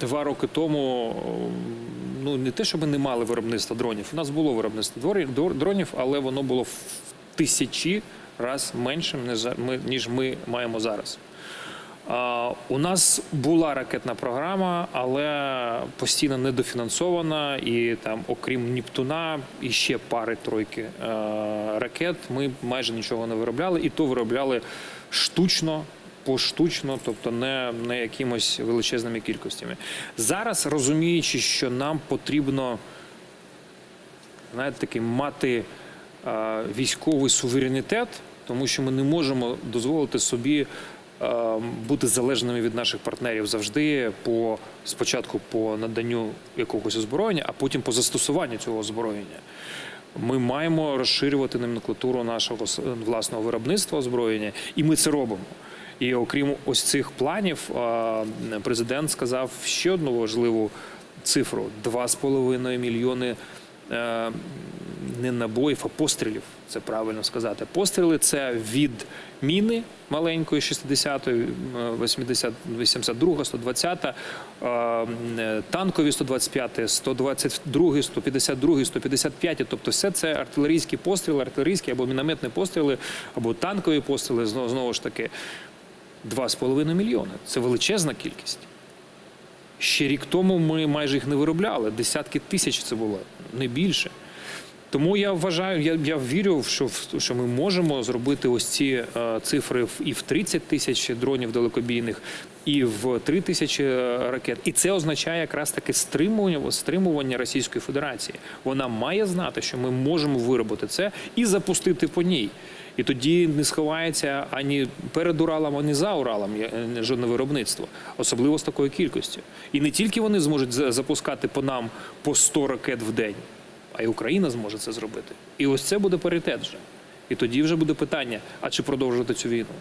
два роки тому ну не те, щоб ми не мали виробництва дронів. У нас було виробництво дронів, але воно було в тисячі раз меншим, ніж ми, маємо зараз. У нас була ракетна програма, але постійно недофінансована. І там, окрім Нептуна, і ще пари тройки е, ракет, ми майже нічого не виробляли, і то виробляли штучно. Поштучно, тобто не, не якимось величезними кількостями. Зараз розуміючи, що нам потрібно знаєте, такий мати е, військовий суверенітет, тому що ми не можемо дозволити собі е, бути залежними від наших партнерів завжди по спочатку по наданню якогось озброєння, а потім по застосуванню цього озброєння. Ми маємо розширювати номенклатуру нашого власного виробництва озброєння, і ми це робимо. І окрім ось цих планів, президент сказав ще одну важливу цифру: 2,5 мільйони е, не набоїв, а пострілів. Це правильно сказати. Постріли це від міни маленької 60-ї, е, 80, 82, 120, е, е, танкові 125, 122, 152, 155. Тобто все це артилерійські постріли, артилерійські або мінометні постріли, або танкові постріли. Знову ж таки, 2,5 мільйони. Це величезна кількість. Ще рік тому ми майже їх не виробляли. Десятки тисяч це було, не більше. Тому я вважаю, я, я вірю, що, що ми можемо зробити ось ці е, цифри і в 30 тисяч дронів далекобійних, і в 3 тисячі е, ракет. І це означає якраз таки стримування, стримування Російської Федерації. Вона має знати, що ми можемо виробити це і запустити по ній. І тоді не сховається ані перед Уралом, ані за Уралом е, жодне виробництво, особливо з такою кількістю. І не тільки вони зможуть за- запускати по нам по 100 ракет в день, а й Україна зможе це зробити. І ось це буде паритет вже. І тоді вже буде питання: а чи продовжувати цю війну?